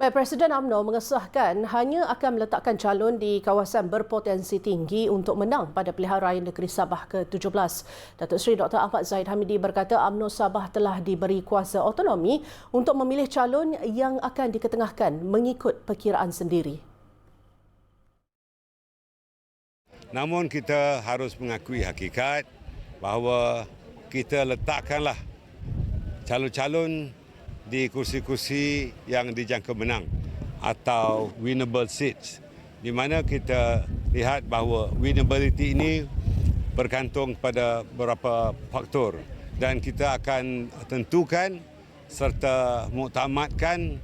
Presiden AMNO mengesahkan hanya akan meletakkan calon di kawasan berpotensi tinggi untuk menang pada pilihan raya negeri Sabah ke-17. Datuk Seri Dr. Ahmad Zaid Hamidi berkata AMNO Sabah telah diberi kuasa otonomi untuk memilih calon yang akan diketengahkan mengikut perkiraan sendiri. Namun kita harus mengakui hakikat bahawa kita letakkanlah calon-calon di kursi-kursi yang dijangka menang atau winnable seats di mana kita lihat bahawa winnability ini bergantung pada beberapa faktor dan kita akan tentukan serta muktamadkan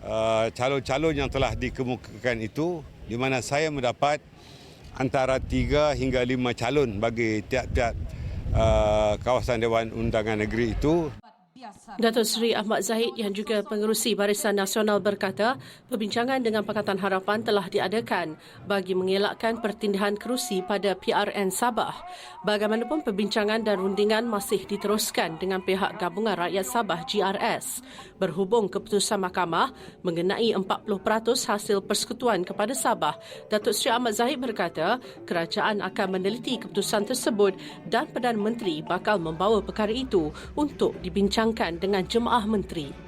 uh, calon-calon yang telah dikemukakan itu di mana saya mendapat antara 3 hingga 5 calon bagi tiap-tiap uh, kawasan Dewan Undangan Negeri itu. Datuk Seri Ahmad Zahid yang juga pengerusi Barisan Nasional berkata perbincangan dengan Pakatan Harapan telah diadakan bagi mengelakkan pertindahan kerusi pada PRN Sabah. Bagaimanapun perbincangan dan rundingan masih diteruskan dengan pihak Gabungan Rakyat Sabah GRS. Berhubung keputusan mahkamah mengenai 40% hasil persekutuan kepada Sabah, Datuk Seri Ahmad Zahid berkata kerajaan akan meneliti keputusan tersebut dan Perdana Menteri bakal membawa perkara itu untuk dibincangkan dengan jemaah menteri.